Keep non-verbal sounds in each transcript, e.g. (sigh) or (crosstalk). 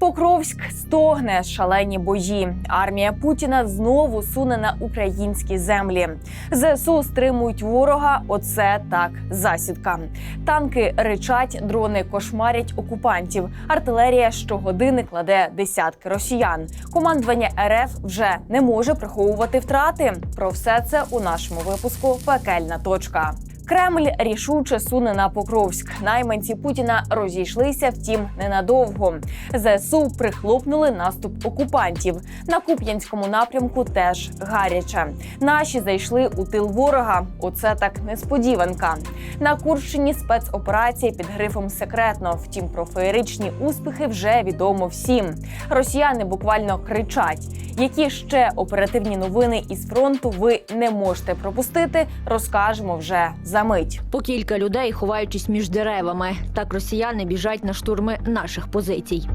Покровськ стогне шалені бої. Армія Путіна знову суне на українські землі. ЗСУ стримують ворога. Оце так засідка. Танки ричать, дрони кошмарять окупантів. Артилерія щогодини кладе десятки росіян. Командування РФ вже не може приховувати втрати. Про все це у нашому випуску Пекельна точка. Кремль рішуче суне на Покровськ. Найманці Путіна розійшлися, втім ненадовго. ЗСУ прихлопнули наступ окупантів. На Куп'янському напрямку теж гаряче. Наші зайшли у тил ворога. Оце так несподіванка. На Курщині спецоперація під грифом секретно. Втім, про феєричні успіхи вже відомо всім. Росіяни буквально кричать. Які ще оперативні новини із фронту ви не можете пропустити, розкажемо вже за мить. По кілька людей, ховаючись між деревами. Так росіяни біжать на штурми наших позицій.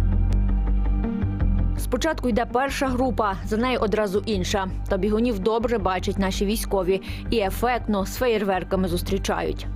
Спочатку йде перша група, за нею одразу інша. Та бігунів добре бачать наші військові і ефектно з феєрверками зустрічають.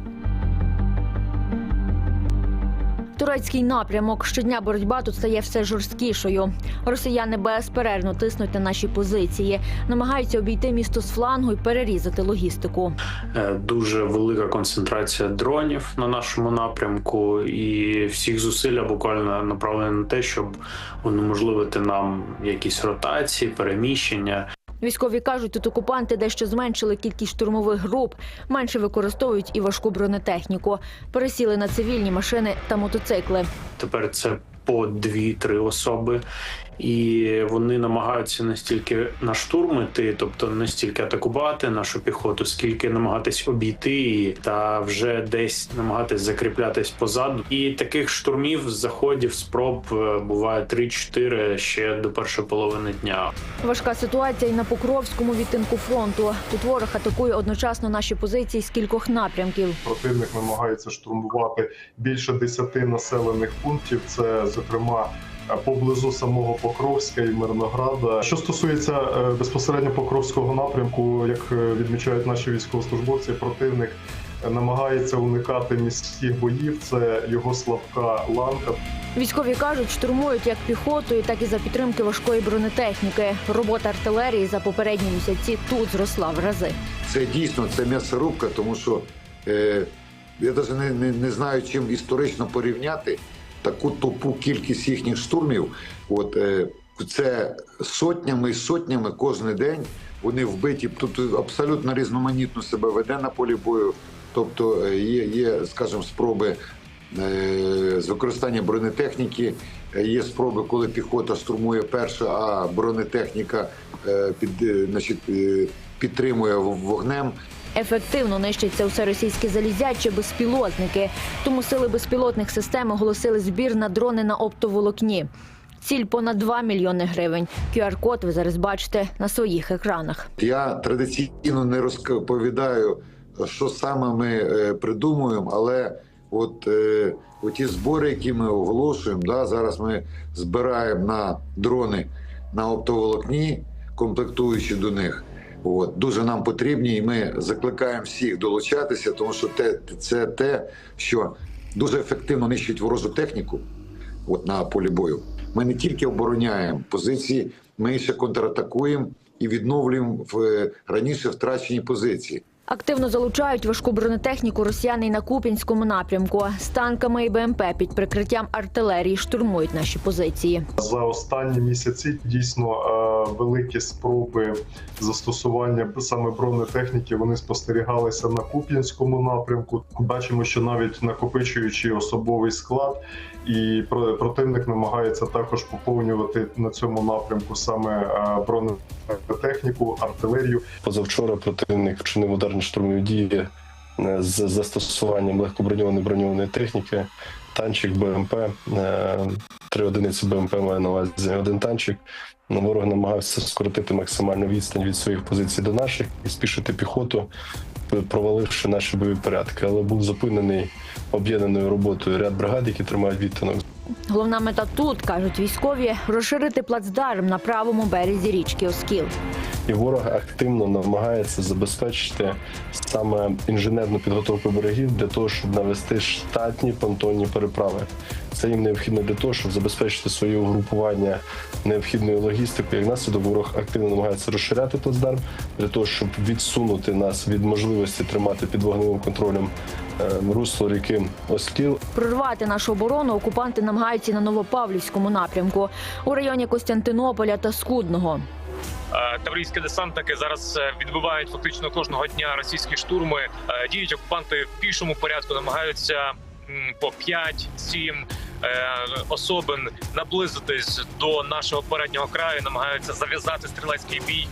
Турецький напрямок щодня боротьба тут стає все жорсткішою. Росіяни безперервно тиснуть на наші позиції, намагаються обійти місто з флангу і перерізати логістику. Е, дуже велика концентрація дронів на нашому напрямку, і всіх зусилля буквально направлені на те, щоб унеможливити нам якісь ротації, переміщення. Військові кажуть, тут окупанти дещо зменшили кількість штурмових груп, менше використовують і важку бронетехніку, пересіли на цивільні машини та мотоцикли. Тепер це по дві-три особи, і вони намагаються не стільки на штурм іти, тобто не стільки атакувати нашу піхоту, скільки намагатись обійти її та вже десь намагатись закріплятись позаду. І таких штурмів, заходів, спроб е, буває 3-4 ще до першої половини дня. Важка ситуація і на Покровському відтинку фронту. Тут ворог атакує одночасно наші позиції з кількох напрямків. Противник намагається штурмувати більше десяти населених пунктів. Це зокрема поблизу самого Покровська і Мирнограда. Що стосується е, безпосередньо Покровського напрямку, як е, відмічають наші військовослужбовці, противник е, намагається уникати міських боїв. Це його слабка ланка. Військові кажуть, штурмують як піхотою, так і за підтримки важкої бронетехніки. Робота артилерії за попередні місяці тут зросла в рази. Це дійсно це м'ясорубка, тому що е, я навіть не, не, не знаю, чим історично порівняти таку тупу кількість їхніх штурмів. От е, це сотнями і сотнями кожен день вони вбиті. Тут абсолютно різноманітно себе веде на полі бою. Тобто е, є, є скажімо, спроби е, з використання бронетехніки. Є спроби, коли піхота штурмує перша, а бронетехніка під, значить, підтримує вогнем. Ефективно нищиться усе російське залізяче безпілотники. Тому сили безпілотних систем оголосили збір на дрони на оптоволокні. Ціль понад 2 мільйони гривень. QR-код ви зараз бачите на своїх екранах. Я традиційно не розповідаю, що саме ми е, придумуємо, але от е, ті збори, які ми оголошуємо, да, зараз ми збираємо на дрони на оптоволокні, комплектуючи до них. От, дуже нам потрібні, і ми закликаємо всіх долучатися, тому що те, це те, що дуже ефективно нищить ворожу техніку от, на полі бою. Ми не тільки обороняємо позиції, ми ще контратакуємо і відновлюємо в е, раніше втрачені позиції. Активно залучають важку бронетехніку росіяни на Куп'янському напрямку. З танками і БМП під прикриттям артилерії штурмують наші позиції. За останні місяці дійсно е, великі спроби застосування саме бронетехніки вони спостерігалися на Куп'янському напрямку. Бачимо, що навіть накопичуючи особовий склад, і про- противник намагається також поповнювати на цьому напрямку саме е, бронетехніку, артилерію. Позавчора противник вчинив ударні штурмові дії е, з застосуванням легкоброньованої броньованої техніки, танчик БМП, е, три одиниці БМП має на увазі один танчик. Ну, Ворог намагався скоротити максимальну відстань від своїх позицій до наших і спішити піхоту, проваливши наші бойові порядки, але був зупинений об'єднаною роботою ряд бригад, які тримають відтинок. Головна мета тут кажуть військові розширити плацдарм на правому березі річки Оскіл. І ворог активно намагається забезпечити саме інженерну підготовку берегів для того, щоб навести штатні понтонні переправи. Це їм необхідно для того, щоб забезпечити своє угрупування необхідною логістикою. Як наслідок ворог активно намагається розширяти плацдарм для того, щоб відсунути нас від можливості тримати під вогневим контролем е, русло ріки Оскіл. Прорвати нашу оборону окупанти намагаються на Новопавлівському напрямку у районі Костянтинополя та Скудного. Е, Таврійські десантники зараз е, відбивають фактично кожного дня російські штурми. Е, Діють окупанти в пішому порядку, намагаються по 5-7 особин наблизитись до нашого переднього краю, намагаються зав'язати стрілецький бій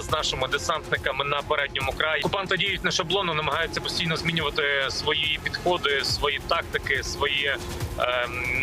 з нашими десантниками на передньому краї. Окупанти діють не шаблонно, намагаються постійно змінювати свої підходи, свої тактики, свої е,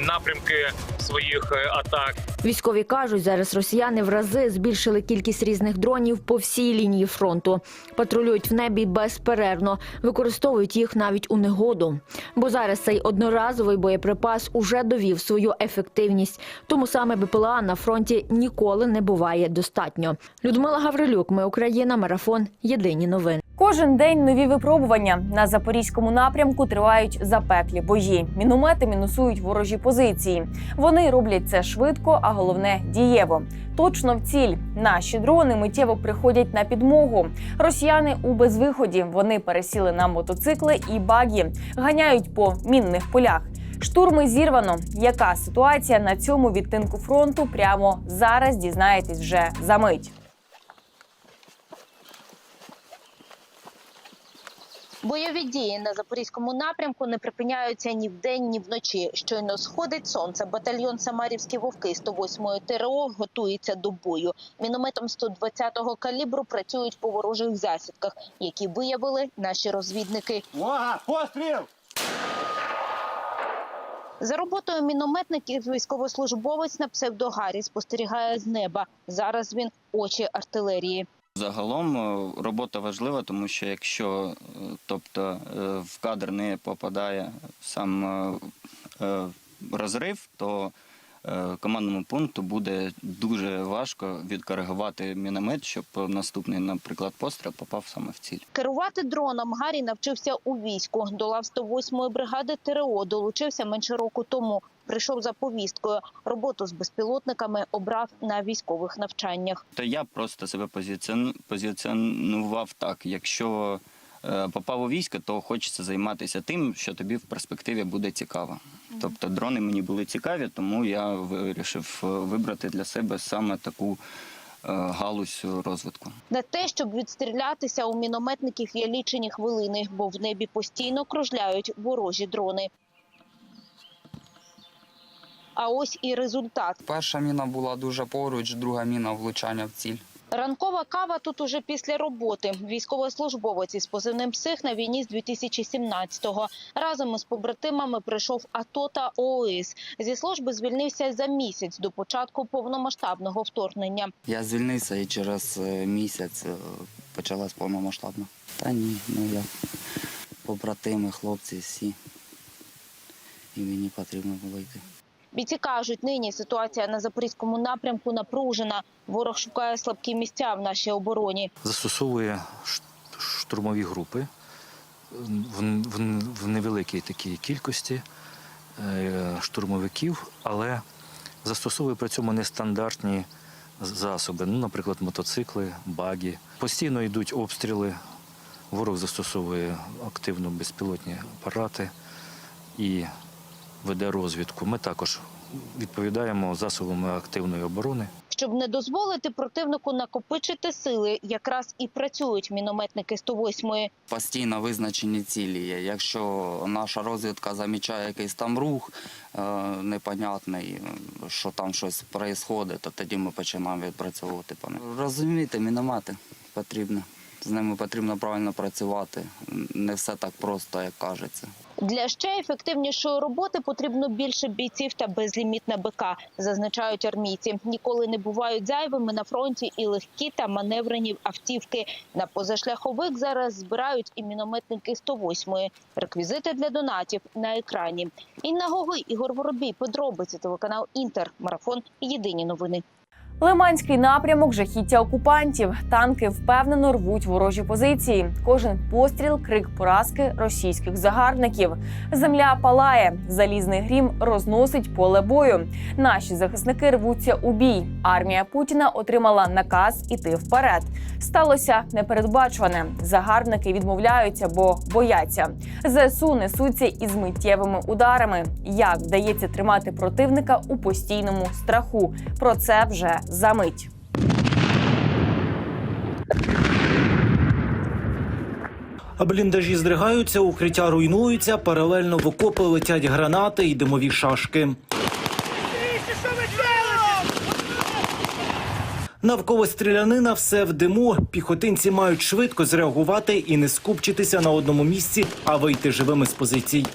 напрямки своїх е, атак. Військові кажуть, зараз росіяни в рази збільшили кількість різних дронів по всій лінії фронту. Патрулюють в небі безперервно, використовують їх навіть у негоду. Бо зараз цей одноразовий боєприпас уже довів свою ефективність. Тому саме БПЛА на фронті ніколи не буває достатньо. Людмила Гаврилюк, ми Україна, марафон. Єдині новини. Кожен день нові випробування на запорізькому напрямку тривають запеклі бої. Міномети мінусують ворожі позиції. Вони роблять це швидко, а головне дієво. Точно в ціль. Наші дрони миттєво приходять на підмогу. Росіяни у безвиході. Вони пересіли на мотоцикли і багі, ганяють по мінних полях. Штурми зірвано. Яка ситуація на цьому відтинку фронту? Прямо зараз дізнаєтесь вже за мить. Бойові дії на запорізькому напрямку не припиняються ні вдень, ні вночі. Щойно сходить сонце. Батальйон Самарівські вовки 108-ї ТРО готується до бою. Мінометом 120-го калібру працюють по ворожих засідках, які виявили наші розвідники. Увага! Постріл! За роботою мінометників військовослужбовець на псевдогарі спостерігає з неба. Зараз він очі артилерії. Загалом е, робота важлива, тому що якщо е, тобто, е, в кадр не попадає сам розрив, то командному пункту буде дуже важко відкоригувати міномет, щоб наступний, наприклад, постріл попав саме в ціль. Керувати дроном Гаррі навчився у війську. До лав 108-ї бригади ТРО долучився менше року тому. Прийшов за повісткою. Роботу з безпілотниками обрав на військових навчаннях. То я просто себе позиціонував так. Якщо е, попав у військо, то хочеться займатися тим, що тобі в перспективі буде цікаво. Тобто дрони мені були цікаві, тому я вирішив е, вибрати для себе саме таку е, галузь розвитку. На те, щоб відстрілятися, у мінометників є лічені хвилини, бо в небі постійно кружляють ворожі дрони. А ось і результат. Перша міна була дуже поруч, друга міна влучання в ціль. Ранкова кава тут уже після роботи. Військовослужбовець із позивним псих на війні з 2017-го. Разом із побратимами прийшов АТО та ООС. Зі служби звільнився за місяць до початку повномасштабного вторгнення. Я звільнився і через е, місяць е, почалась повномасштабна. Та ні, ну я побратими, хлопці всі. І мені потрібно було йти. Бійці кажуть, нині ситуація на запорізькому напрямку напружена. Ворог шукає слабкі місця в нашій обороні. застосовує штурмові групи в, невеликій такій кількості е, штурмовиків, але застосовує при цьому нестандартні засоби, ну, наприклад, мотоцикли, баги. Постійно йдуть обстріли, ворог застосовує активно безпілотні апарати і веде розвідку. Ми також відповідаємо засобами активної оборони. Щоб не дозволити противнику накопичити сили, якраз і працюють мінометники 108-ї. Постійно визначені цілі є. Якщо наша розвідка замічає якийсь там рух е, непонятний, що там щось відбувається, то тоді ми починаємо відпрацьовувати. Розумієте, міномети потрібно. З ними потрібно правильно працювати. Не все так просто, як кажеться. Для ще ефективнішої роботи потрібно більше бійців та безлімітна БК, зазначають армійці. Ніколи не бувають зайвими на фронті і легкі та маневрені автівки. На позашляховик зараз збирають і мінометники 108-ї. Реквізити для донатів на екрані. Інна Гоги, Ігор Воробій, подробиці телеканал Інтер. Марафон. Єдині новини. Лиманський напрямок жахіття окупантів. Танки впевнено рвуть ворожі позиції. Кожен постріл крик поразки російських загарбників. Земля палає. Залізний грім розносить поле бою. Наші захисники рвуться у бій. Армія Путіна отримала наказ іти вперед. Сталося непередбачуване. Загарбники відмовляються, бо бояться. ЗСУ несуться із миттєвими ударами. Як вдається тримати противника у постійному страху? Про це вже за мить. Бліндажі здригаються, укриття руйнуються, паралельно в окопи летять гранати і димові шашки. Навколо стрілянина все в диму. Піхотинці мають швидко зреагувати і не скупчитися на одному місці, а вийти живими з позицій.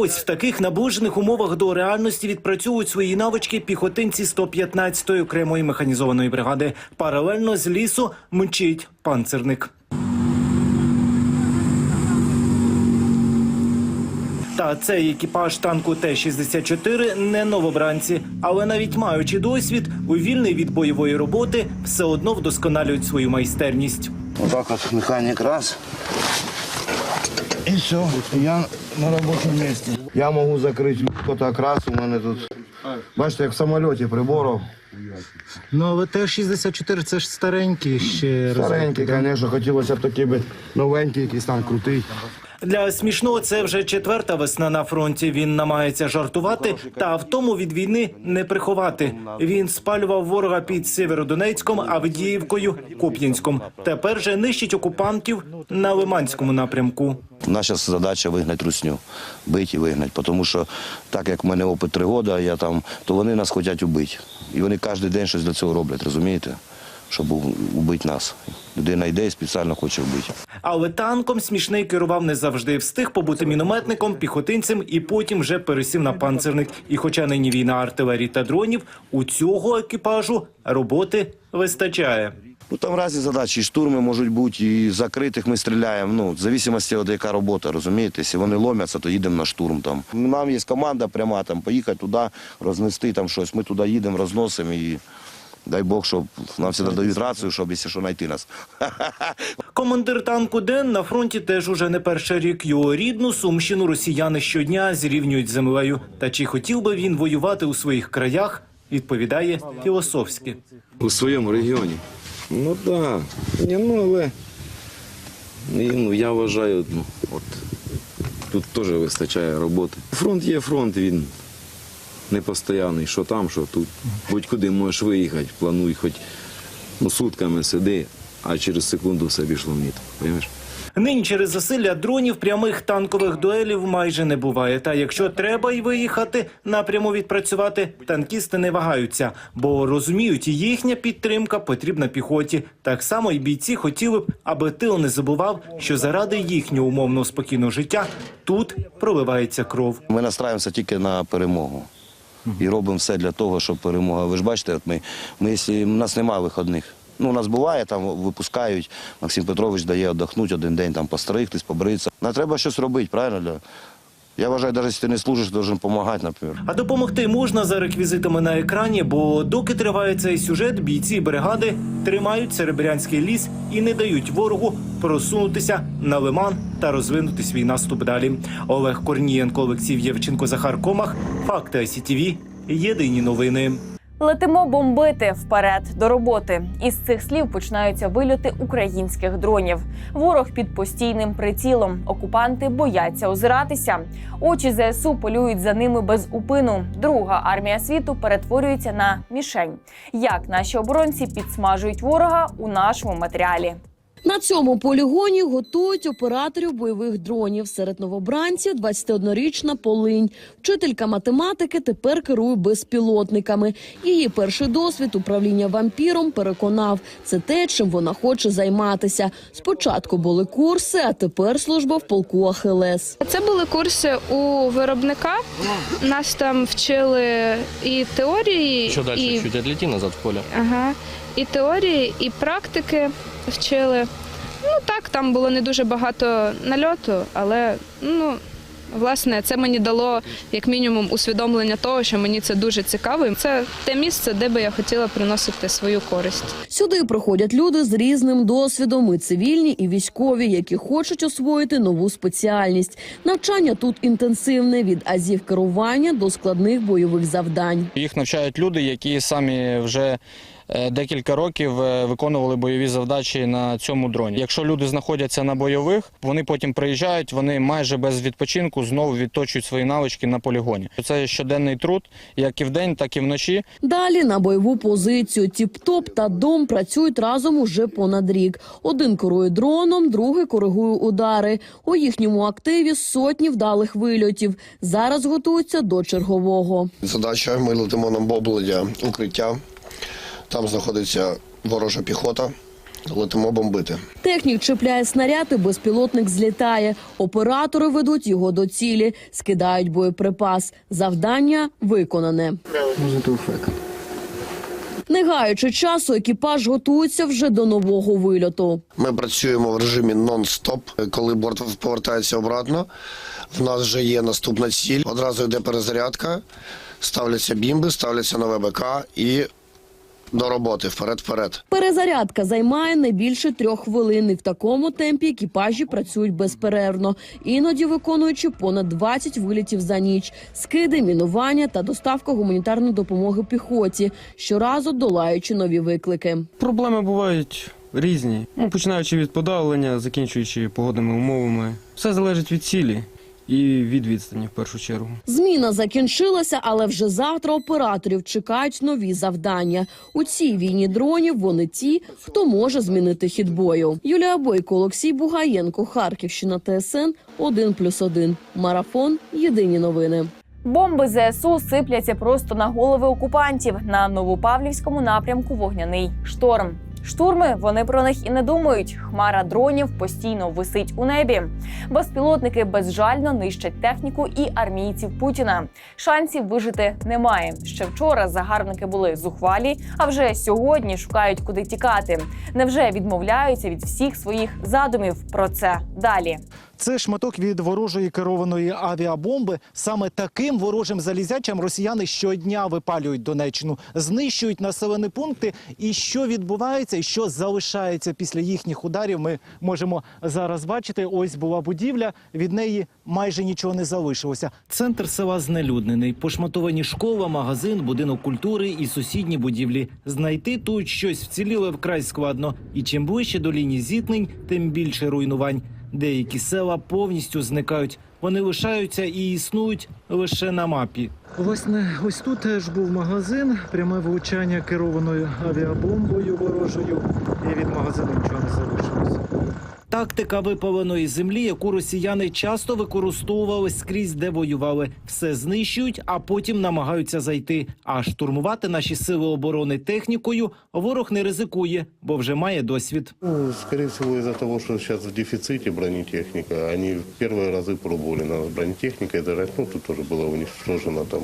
Ось в таких наближених умовах до реальності відпрацьовують свої навички піхотинці 115-ї окремої механізованої бригади. Паралельно з лісу мчить панцерник. Та цей екіпаж танку Т-64 не новобранці, але навіть маючи досвід, у вільний від бойової роботи все одно вдосконалюють свою майстерність. Отак от механік раз. І все, я на робочому місці. Я можу закрити отак раз, у мене тут. Бачите, як в самольоті приборов. Ну але Т-64 це ж старенький ще Старенький, звісно, хотілося б такий би новенький, якийсь там крутий. Для смішного це вже четверта весна на фронті. Він намагається жартувати, та втому від війни не приховати. Він спалював ворога під Сєвєродонецьком, Авдіївкою, Куп'янськом. Тепер же нищить окупантів на Лиманському напрямку. Наша задача вигнати русню, бити і вигнати. Тому що так як в мене опит три роки, я там, то вони нас хочуть убити. І вони кожен день щось для цього роблять, розумієте? Щоб убити нас. Людина йде і спеціально хоче вбити. Але танком смішний керував не завжди. Встиг побути мінометником, піхотинцем і потім вже пересів на панцерник. І хоча нині війна артилерії та дронів, у цього екіпажу роботи вистачає. Ну там різні задачі, і штурми можуть бути, і закритих ми стріляємо. Ну, в залежності від яка робота, розумієте? Якщо вони ломяться, то їдемо на штурм. Там. Нам є команда пряма, там, поїхати туди, рознести там щось. Ми туди їдемо, розносимо і дай Бог, щоб нам всі дають рацію, щоб якщо що знайти нас. (laughs) Командир танку Ден на фронті теж уже не перший рік. Його рідну сумщину росіяни щодня зрівнюють з землею. Та чи хотів би він воювати у своїх краях? Відповідає філософськи. у своєму регіоні. Ну так, да. Ну але ну, я вважаю, ну, от, тут теж вистачає роботи. Фронт є фронт, він не постійний, що там, що тут. Будь-куди можеш виїхати, плануй хоч ну, сутками сиди, а через секунду все пішло в ніт. Розумієш? Нині через засилля дронів прямих танкових дуелів майже не буває. Та якщо треба й виїхати напряму відпрацювати, танкісти не вагаються, бо розуміють, їхня підтримка потрібна піхоті. Так само і бійці хотіли б, аби тил не забував, що заради їхнього умовно спокійного життя тут проливається кров. Ми настраюємося тільки на перемогу. І робимо все для того, щоб перемога. Ви ж бачите, от ми, ми, у нас немає виходних. Ну, у нас буває, там випускають, Максим Петрович дає віддохнути один день, там постригтись, побритися. Не треба щось робити, правильно? Я вважаю, навіть якщо ти не служиш, ти допомагати, наприклад. А допомогти можна за реквізитами на екрані, бо доки триває цей сюжет, бійці бригади тримають серебрянський ліс і не дають ворогу просунутися на лиман та розвинути свій наступ далі. Олег Корнієнко, Олексій Євченко, Захар Комах. Факти СІТВ. Єдині новини. Летимо бомбити вперед до роботи. Із цих слів починаються вильоти українських дронів. Ворог під постійним прицілом. Окупанти бояться озиратися. Очі ЗСУ полюють за ними без упину. Друга армія світу перетворюється на мішень. Як наші оборонці підсмажують ворога у нашому матеріалі. На цьому полігоні готують операторів бойових дронів. Серед новобранців 21-річна Полинь. Вчителька математики тепер керує безпілотниками. Її перший досвід управління вампіром переконав, це те, чим вона хоче займатися. Спочатку були курси, а тепер служба в полку Ахилес. Це були курси у виробника. Нас там вчили і теорії, Що далі? і, Чуть відійти назад в поле. ага, і теорії, і практики вчили. Ну так, там було не дуже багато нальоту, але ну Власне, це мені дало як мінімум усвідомлення того, що мені це дуже цікаво. Це те місце, де би я хотіла приносити свою користь. Сюди приходять люди з різним досвідом, і цивільні, і військові, які хочуть освоїти нову спеціальність. Навчання тут інтенсивне від азів керування до складних бойових завдань. Їх навчають люди, які самі вже декілька років е, виконували бойові завдачі на цьому дроні. Якщо люди знаходяться на бойових, вони потім приїжджають, вони майже без відпочинку знову відточують свої навички на полігоні. Це щоденний труд, як і вдень, так і вночі. Далі на бойову позицію Тіп-топ та дом працюють разом уже понад рік. Один керує дроном, другий коригує удари. У їхньому активі сотні вдалих вильотів. Зараз готуються до чергового. Задача ми летимо на боблення укриття. Там знаходиться ворожа піхота. Летимо бомбити. Технік чіпляє снаряд і безпілотник злітає. Оператори ведуть його до цілі, скидають боєприпас. Завдання виконане. Не гаючи часу, екіпаж готується вже до нового вильоту. Ми працюємо в режимі нон-стоп. Коли борт повертається обратно, в нас вже є наступна ціль. Одразу йде перезарядка, ставляться бімби, ставляться нове БК і до роботи вперед-вперед. Перезарядка займає не більше трьох хвилин. І в такому темпі екіпажі працюють безперервно, іноді виконуючи понад 20 вилітів за ніч, скиди, мінування та доставка гуманітарної допомоги піхоті, щоразу долаючи нові виклики. Проблеми бувають різні. Ну, починаючи від подавлення, закінчуючи погодними умовами. Все залежить від цілі і від відстані в першу чергу. Зміна закінчилася, але вже завтра операторів чекають нові завдання. У цій війні дронів вони ті, хто може змінити хід бою. Юлія Бойко, Олексій Бугаєнко, Харківщина, ТСН 1+,1. Марафон. Єдині новини. Бомби ЗСУ сипляться просто на голови окупантів на Новопавлівському напрямку. Вогняний шторм. Штурми вони про них і не думають. Хмара дронів постійно висить у небі. Безпілотники безжально нищать техніку і армійців Путіна. Шансів вижити немає. Ще вчора загарбники були зухвалі, а вже сьогодні шукають куди тікати. Невже відмовляються від всіх своїх задумів? Про це далі. Це шматок від ворожої керованої авіабомби. Саме таким ворожим залізячам росіяни щодня випалюють Донеччину, знищують населені пункти. І що відбувається, і що залишається після їхніх ударів, ми можемо зараз бачити. Ось була будівля, від неї майже нічого не залишилося. Центр села знелюднений, пошматовані школа, магазин, будинок культури і сусідні будівлі. Знайти тут щось вціліле вкрай складно. І чим ближче до лінії зіткнень, тим більше руйнувань. Деякі села повністю зникають. Вони лишаються і існують лише на мапі. Власне, ось тут теж був магазин, пряме влучання керованою авіабомбою ворожою, і від магазину нічого не залишилося. Тактика випаленої землі, яку росіяни часто використовували скрізь, де воювали. Все знищують, а потім намагаються зайти. А штурмувати наші сили оборони технікою ворог не ризикує, бо вже має досвід. Ну, скорее всего, из-за того, что сейчас в дефиците бронетехника, они в первые разы пробовали на бронетехникой драть, ну, тут тоже было уничтожено там,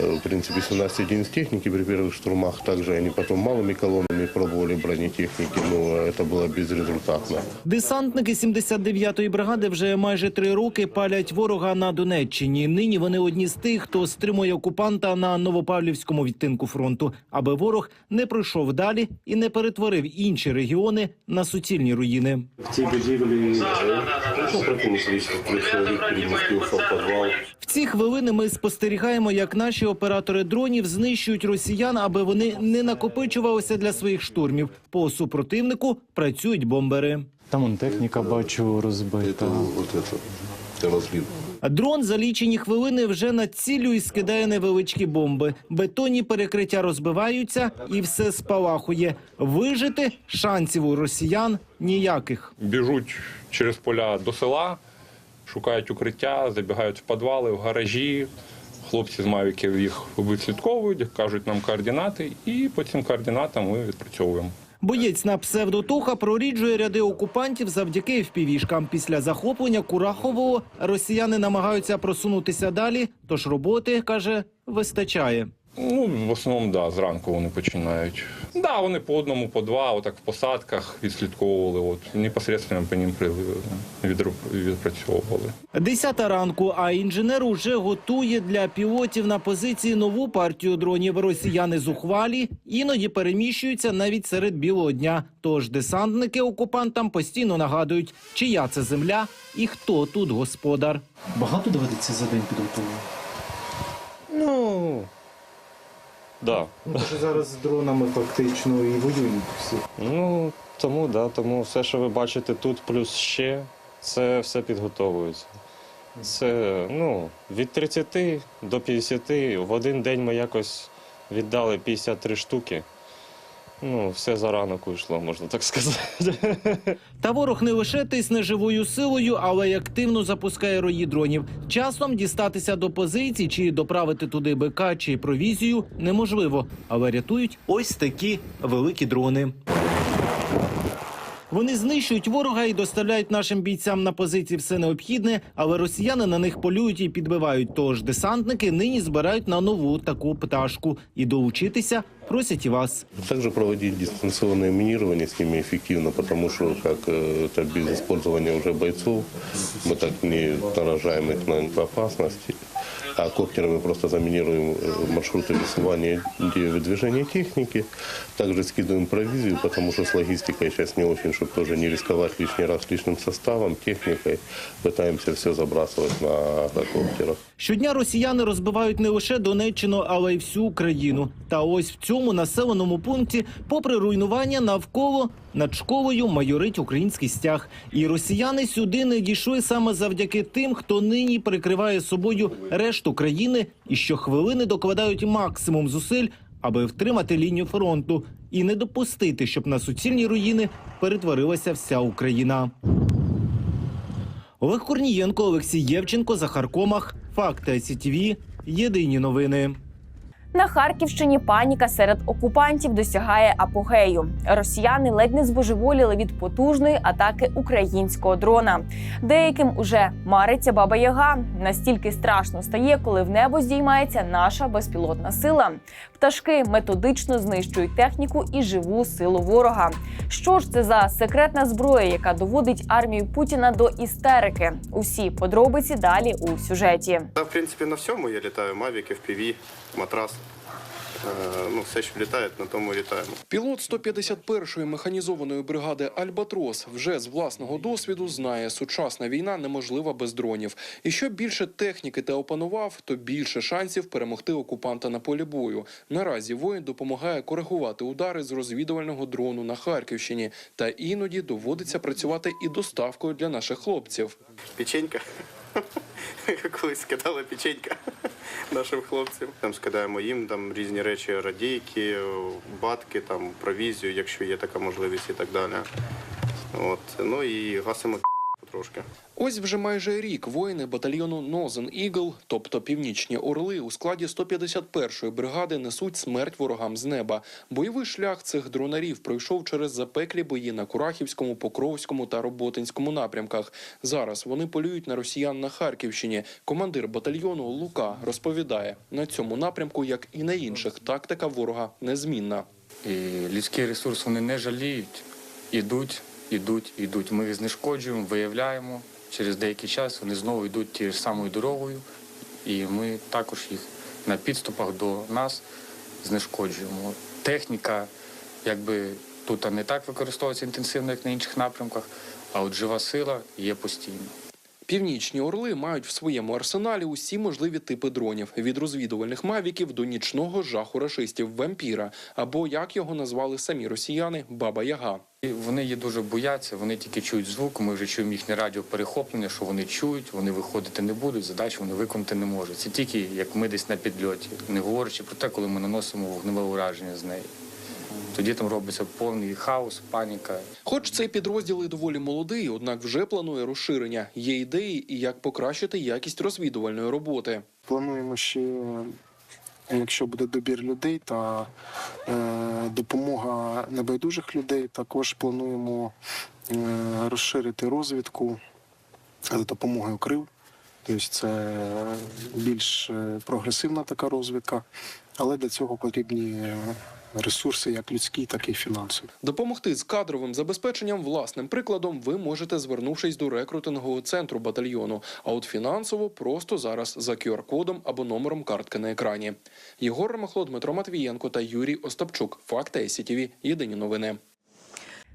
э, в принципе, 17 единиц техники при первых штурмах, также они потом малыми колоннами пробовали бронетехники, но это было безрезультатно. Десантники 79-ї бригади вже майже три роки палять ворога на Донеччині. Нині вони одні з тих, хто стримує окупанта на Новопавлівському відтинку фронту, аби ворог не пройшов далі і не перетворив інші регіони на суцільні руїни. В цій будівлі ну, в підвал. В ці хвилини ми спостерігаємо, як наші оператори дронів знищують росіян, аби вони не накопичувалися для своїх штурмів. По супротивнику працюють бомбери. Там он техніка бачу розбита. Это, это. Дрон за лічені хвилини вже націлює і скидає невеличкі бомби. Бетонні перекриття розбиваються і все спалахує. Вижити шансів у росіян ніяких. біжуть через поля до села, шукають укриття, забігають в підвали, в гаражі. Хлопці з мавіків їх вислідковують, кажуть нам координати, і по цим координатам ми відпрацьовуємо. Боєць на псевдотуха проріджує ряди окупантів завдяки впівішкам. Після захоплення Курахового росіяни намагаються просунутися далі. Тож роботи каже вистачає. Ну, в основному, да, зранку вони починають. Да, вони по одному, по два, отак в посадках відслідковували, от непосередньо по ним відпрацьовували. Десята ранку, а інженер уже готує для пілотів на позиції нову партію дронів. Росіяни зухвалі іноді переміщуються навіть серед білого дня. Тож десантники окупантам постійно нагадують, чия це земля і хто тут господар. Багато доведеться за день підготовлено? Ну, да. Ну, що зараз з дронами фактично і воюють всі. Ну, тому, да, тому все, що ви бачите тут, плюс ще, це все підготовується. Це ну, від 30 до 50. В один день ми якось віддали 53 штуки. Ну, все за ранок вийшло, можна так сказати. Та ворог не лише тисне живою силою, але й активно запускає рої дронів. Часом дістатися до позицій чи доправити туди БК чи провізію неможливо, але рятують ось такі великі дрони. Вони знищують ворога і доставляють нашим бійцям на позиції все необхідне, але росіяни на них полюють і підбивають. Тож десантники нині збирають на нову таку пташку і долучитися просять і вас. Также проводить дистанционное минирование с ними эффективно, потому что как э, это без использования уже бойцов, мы так не наражаем их на опасности, а коптерами просто заминируем э, маршруты высылания и выдвижения техники, также скидываем провизию, потому что с логистикой сейчас не очень, чтобы тоже не рисковать лишний раз личным составом, техникой, пытаемся все забрасывать на коптерах. Щодня росіяни розбивають не лише Донеччину, але й всю Україну. Та ось в цьому населеному пункті, попри руйнування навколо над школою майорить український стяг. І росіяни сюди не дійшли саме завдяки тим, хто нині прикриває собою решту країни і щохвилини докладають максимум зусиль, аби втримати лінію фронту і не допустити, щоб на суцільні руїни перетворилася вся Україна. Олег Корнієнко, Олексій Євченко, Захар Комах. Факти СІТВ. Єдині новини. На Харківщині паніка серед окупантів досягає апогею. Росіяни ледь не збожеволіли від потужної атаки українського дрона. Деяким уже мариться баба Яга. Настільки страшно стає, коли в небо здіймається наша безпілотна сила. Пташки методично знищують техніку і живу силу ворога. Що ж це за секретна зброя, яка доводить армію Путіна до істерики? Усі подробиці далі у сюжеті. В принципі, на всьому я літаю. Мавіки, FPV, матрас. Е, ну, все, що літає, на тому літаємо. Пілот 151-ї механізованої бригади Альбатрос вже з власного досвіду знає, сучасна війна неможлива без дронів. І що більше техніки ти опанував, то більше шансів перемогти окупанта на полі бою. Наразі воїн допомагає коригувати удари з розвідувального дрону на Харківщині, та іноді доводиться працювати і доставкою для наших хлопців. Печенька. (laughs) Колись скидала печенька (laughs) нашим хлопцям. Там скидаємо їм там різні речі, радійки, батки, там провізію, якщо є така можливість і так далі. От. Ну і гасимо потрошки. Ось вже майже рік воїни батальйону Northern Eagle, тобто північні орли, у складі 151-ї бригади несуть смерть ворогам з неба. Бойовий шлях цих дронарів пройшов через запеклі бої на Курахівському, Покровському та Роботинському напрямках. Зараз вони полюють на росіян на Харківщині. Командир батальйону Лука розповідає: на цьому напрямку, як і на інших, тактика ворога незмінна. І людський ресурс вони не жаліють, ідуть, ідуть, ідуть. Ми їх знешкоджуємо, виявляємо. Через деякий час вони знову йдуть тією ж самою дорогою, і ми також їх на підступах до нас знешкоджуємо. Техніка, якби тут не так використовується інтенсивно, як на інших напрямках, а от жива сила є постійно. Північні орли мають в своєму арсеналі усі можливі типи дронів від розвідувальних мавіків до нічного жаху рашистів вампіра, або як його назвали самі росіяни Баба Яга. Вони її дуже бояться, вони тільки чують звук. Ми вже чуємо їхнє радіоперехоплення, що вони чують, вони виходити не будуть, задачу вони виконати не можуть. Це тільки як ми десь на підльоті, не говорячи про те, коли ми наносимо вогневе ураження з неї. Тоді там робиться повний хаос, паніка. Хоч цей підрозділ і доволі молодий, однак вже планує розширення. Є ідеї, і як покращити якість розвідувальної роботи. Плануємо ще, якщо буде добір людей та е, допомога небайдужих людей, також плануємо е, розширити розвідку за допомогою крил Тобто це більш е, прогресивна така розвідка, але для цього потрібні ресурси, як людські, так і фінансові. Допомогти з кадровим забезпеченням власним прикладом ви можете, звернувшись до рекрутингового центру батальйону. А от фінансово просто зараз за QR-кодом або номером картки на екрані. Єгор Ромахло, Дмитро Матвієнко та Юрій Остапчук. Факти СІТІВІ. Єдині новини.